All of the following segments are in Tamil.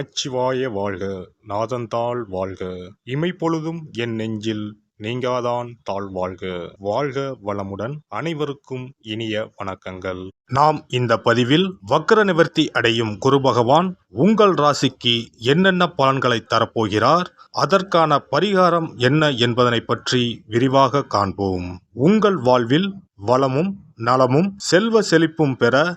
நமச்சிவாய வாழ்க நாதந்தாள் வாழ்க. இமைப்பொழுதும் என் நெஞ்சில் நீங்காதான் தாழ் வாழ்க. வாழ்க வளமுடன் அனைவருக்கும் இனிய வணக்கங்கள். நாம் இந்த பதிவில் வக்ர நிவர்த்தி அடையும் குரு பகவான் உங்கள் ராசிக்கு என்னென்ன பலன்களை தரப்போகிறார் அதற்கான பரிகாரம் என்ன என்பதனை பற்றி விரிவாக காண்போம். உங்கள் வாழ்வில் வளமும் நலமும் செல்வ செழிப்பும் பெற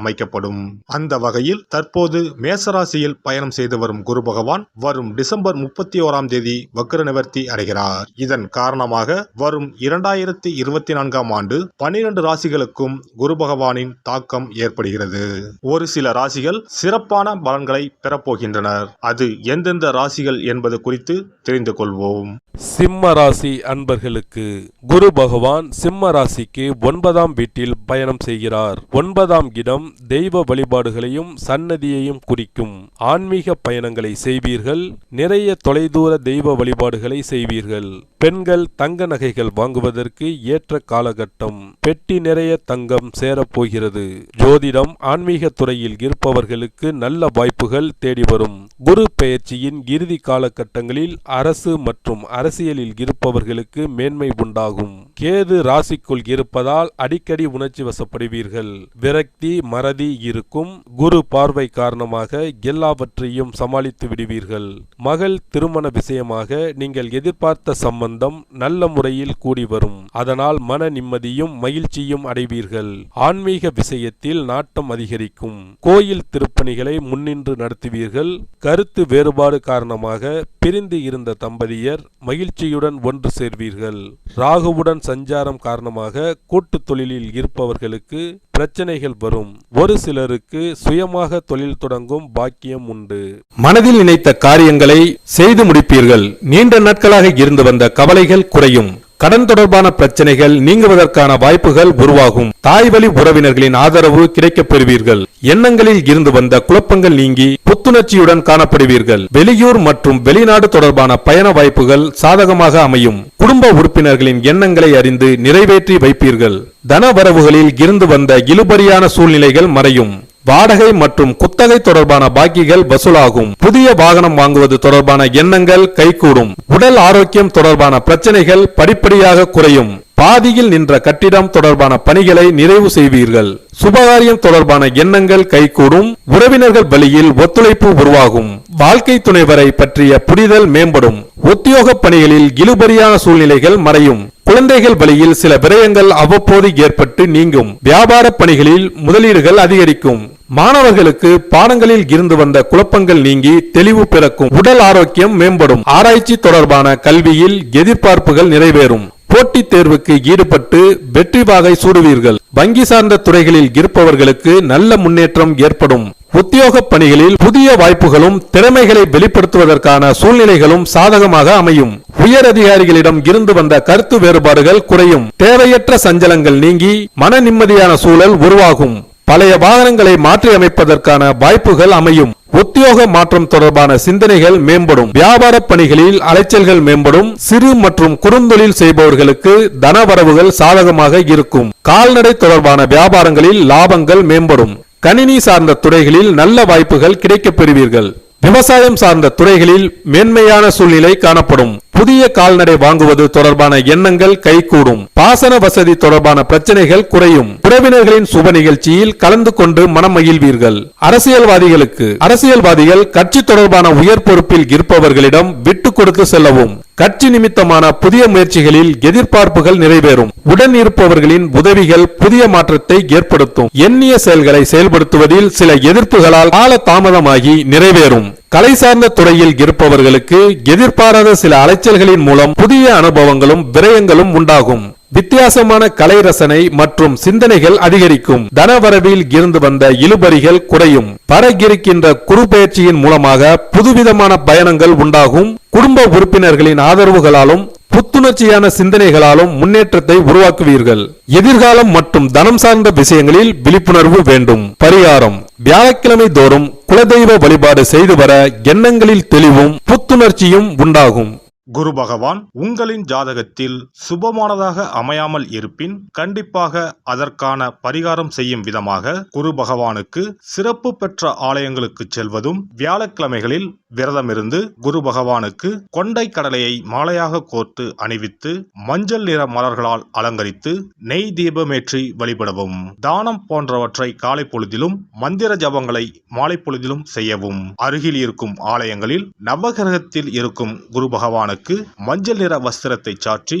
அமைக்கப்படும். அந்த வகையில் தற்போது மேசராசியில் பயணம் செய்து வரும் குரு பகவான் வரும் டிசம்பர் முப்பத்தி ஓராம் தேதி வக்ர நிவர்த்தி அடைகிறார். இதன் காரணமாக வரும் இரண்டாயிரத்தி இருபத்தி நான்காம் ஆண்டு பனிரெண்டு ராசிகளுக்கும் குரு பகவானின் தாக்கம் ஏற்படுகிறது. ஒரு சில ராசிகள் சிறப்பான பலன்களை பெறப்போகின்றனர். அது எந்தெந்த ராசிகள் என்பது குறித்து தெரிந்து கொள்வோம். சிம்ம ராசி அன்பர்களுக்கு குரு பகவான் சிம்ம ராசிக்கு ஒன்பதாம் வீட்டில் பயணம் செய்கிறார். ஒன்பதாம் இடம் தெய்வ வழிபாடுகளையும் சன்னதியையும் குறிக்கும் ஆன்மீக பயணங்களை செய்வீர்கள். நிறைய தொலைதூர தெய்வ வழிபாடுகளை செய்வீர்கள். பெண்கள் தங்க நகைகள் வாங்குவதற்கு ஏற்ற காலகட்டம். பெட்டி நிறைய தங்கம் சேரப்போகிறது. ஜோதிடம் ஆன்மீக துறையில் இருப்பவர்களுக்கு நல்ல வாய்ப்புகள் தேடி வரும். குரு பெயர்ச்சியின் இறுதி காலகட்டங்களில் அரசு மற்றும் அரசியலில் இருப்பவர்களுக்கு மேன்மை உண்டாகும். கேது ராசிக்குள் இருப்பதால் அடிக்கடி உணர்ச்சி வசப்படுவீர்கள். விரக்தி மறதி இருக்கும். குரு பார்வை காரணமாக எல்லாவற்றையும் சமாளித்து விடுவீர்கள். மகள் திருமண விஷயமாக நீங்கள் எதிர்பார்த்த சம்பந்தம் நல்ல முறையில் கூடி வரும். அதனால் மன நிம்மதியும் மகிழ்ச்சியும் அடைவீர்கள். ஆன்மீக விஷயத்தில் நாட்டம் அதிகரிக்கும். கோயில் திருப்பணிகளை முன்னின்று நடத்துவீர்கள். கருத்து வேறுபாடு காரணமாக பிரிந்து இருந்த தம்பதியர் மகிழ்ச்சியுடன் ஒன்று சேர்வீர்கள். ராகுவுடன் சஞ்சாரம் காரணமாக கூட்டு தொழிலில் இருப்பவர்களுக்கு பிரச்சனைகள் வரும். ஒரு சிலருக்கு சுயமாக தொழில் தொடங்கும் பாக்கியம் உண்டு. மனதில் நினைத்த காரியங்களை செய்து முடிப்பீர்கள். நீண்ட நாட்களாக இருந்து வந்த கவலைகள் குறையும். கடன் தொடர்பான பிரச்சனைகள் நீங்குவதற்கான வாய்ப்புகள் உருவாகும். தாய் வழி உறவினர்களின் ஆதரவு கிடைக்கப் பெறுவீர்கள் எண்ணங்களில் இருந்து வந்த குழப்பங்கள் நீங்கி புத்துணர்ச்சியுடன் காணப்படுவீர்கள். வெளியூர் மற்றும் வெளிநாடு தொடர்பான பயண வாய்ப்புகள் சாதகமாக அமையும். குடும்ப உறுப்பினர்களின் எண்ணங்களை அறிந்து நிறைவேற்றி வைப்பீர்கள். தன வரவுகளில் இருந்து வந்த இழுபறியான சூழ்நிலைகள் மறையும். வாடகை மற்றும் குத்தகை தொடர்பான பாக்கிகள் வசூலாகும். புதிய வாகனம் வாங்குவது தொடர்பான எண்ணங்கள் கைகூடும். உடல் ஆரோக்கியம் தொடர்பான பிரச்சனைகள் படிப்படியாக குறையும். பாதியில் நின்ற கட்டிடம் தொடர்பான பணிகளை நிறைவு செய்வீர்கள். சுபகாரியம் தொடர்பான எண்ணங்கள் கைகூடும் உறவினர்கள் வழியில் ஒத்துழைப்பு உருவாகும். வாழ்க்கை துணைவரை பற்றிய புரிதல் மேம்படும். உத்தியோக பணிகளில் இழுபறியான சூழ்நிலைகள் மறையும். குழந்தைகள் வழியில் சில விரயங்கள் அவ்வப்போது ஏற்பட்டு நீங்கும். வியாபார பணிகளில் முதலீடுகள் அதிகரிக்கும். மாணவர்களுக்கு பாடங்களில் இருந்து வந்த குழப்பங்கள் நீங்கி தெளிவு பிறக்கும். உடல் ஆரோக்கியம் மேம்படும். ஆராய்ச்சி தொடர்பான கல்வியில் எதிர்பார்ப்புகள் நிறைவேறும். போட்டித் தேர்வுக்கு ஈடுபட்டு வெற்றி வாகை சூடுவீர்கள். வங்கி சார்ந்த துறைகளில் இருப்பவர்களுக்கு நல்ல முன்னேற்றம் ஏற்படும். உத்தியோக பணிகளில் புதிய வாய்ப்புகளும் திறமைகளை வெளிப்படுத்துவதற்கான சூழ்நிலைகளும் சாதகமாக அமையும். உயர் அதிகாரிகளிடம் இருந்து வந்த கருத்து வேறுபாடுகள் குறையும். தேவையற்ற சஞ்சலங்கள் நீங்கி மன நிம்மதியான சூழல் உருவாகும். பழைய வாகனங்களை மாற்றி அமைப்பதற்கான வாய்ப்புகள் அமையும். உத்தியோக மாற்றம் தொடர்பான சிந்தனைகள் மேம்படும். வியாபார பணிகளில் அலைச்சல்கள் மேம்படும். சிறு மற்றும் குறுந்தொழில் செய்பவர்களுக்கு தனவரவுகள் சாதகமாக இருக்கும். கால்நடை தொடர்பான வியாபாரங்களில் லாபங்கள் மேம்படும். கணினி சார்ந்த துறைகளில் நல்ல வாய்ப்புகள் கிடைக்கப் பெறுவீர்கள். விவசாயம் சார்ந்த துறைகளில் மேன்மையான சூழ்நிலை காணப்படும். புதிய கால்நடை வாங்குவது தொடர்பான எண்ணங்கள் கைகூடும். பாசன வசதி தொடர்பான பிரச்சனைகள் குறையும். உறவினர்களின் சுப நிகழ்ச்சியில் கலந்து கொண்டு மனம் மகிழ்வீர்கள். அரசியல்வாதிகளுக்கு அரசியல்வாதிகள் கட்சி தொடர்பான உயர் பொறுப்பில் இருப்பவர்களிடம் விட்டு கொடுத்து செல்லவும். கட்சி நிமித்தமான புதிய முயற்சிகளில் எதிர்பார்ப்புகள் நிறைவேறும். உடன் இருப்பவர்களின் உதவிகள் புதிய மாற்றத்தை ஏற்படுத்தும். எண்ணிய செயல்களை செயல்படுத்துவதில் சில எதிர்ப்புகளால் கால தாமதமாகி நிறைவேறும். கலை சார்ந்த துறையில் இருப்பவர்களுக்கு எதிர்பாராத சில அலைச்சல்களின் மூலம் புதிய அனுபவங்களும் விரயங்களும் உண்டாகும். வித்தியாசமான கலை ரசனை மற்றும் சிந்தனைகள் அதிகரிக்கும். தனவரவில் இருந்து வந்த இழுபறிகள் குறையும். பரகிருக்கின்ற குறுபெயர்ச்சியின் மூலமாக புதுவிதமான பயணங்கள் உண்டாகும். குடும்ப உறுப்பினர்களின் ஆதரவுகளாலும் புத்துணர்ச்சியான சிந்தனைகளாலும் முன்னேற்றத்தை உருவாக்குவீர்கள். எதிர்காலம் மற்றும் தனம் சார்ந்த விஷயங்களில் விழிப்புணர்வு வேண்டும். பரிகாரம். வியாழக்கிழமை தோறும் குலதெய்வ வழிபாடு செய்து வர எண்ணங்களில் தெளிவும் புத்துணர்ச்சியும் உண்டாகும். குரு பகவான் உங்களின் ஜாதகத்தில் சுபமானதாக அமையாமல் இருப்பின் கண்டிப்பாக அதற்கான பரிகாரம் செய்யும் விதமாக குரு பகவானுக்கு சிறப்பு பெற்ற ஆலயங்களுக்கு செல்வதும் வியாழக்கிழமைகளில் விரதமிருந்து குரு பகவானுக்கு கொண்டை கடலையை மாலையாக கோர்த்து அணிவித்து மஞ்சள் நிற மலர்களால் அலங்கரித்து நெய் தீபமேற்றி வழிபடவும். தானம் போன்றவற்றை காலை பொழுதிலும் மந்திர ஜபங்களை மாலை பொழுதிலும் செய்யவும். அருகில் இருக்கும் ஆலயங்களில் நவகிரகத்தில் இருக்கும் குரு பகவானுக்கு மஞ்சள் நிற வஸ்திரத்தை சாற்றி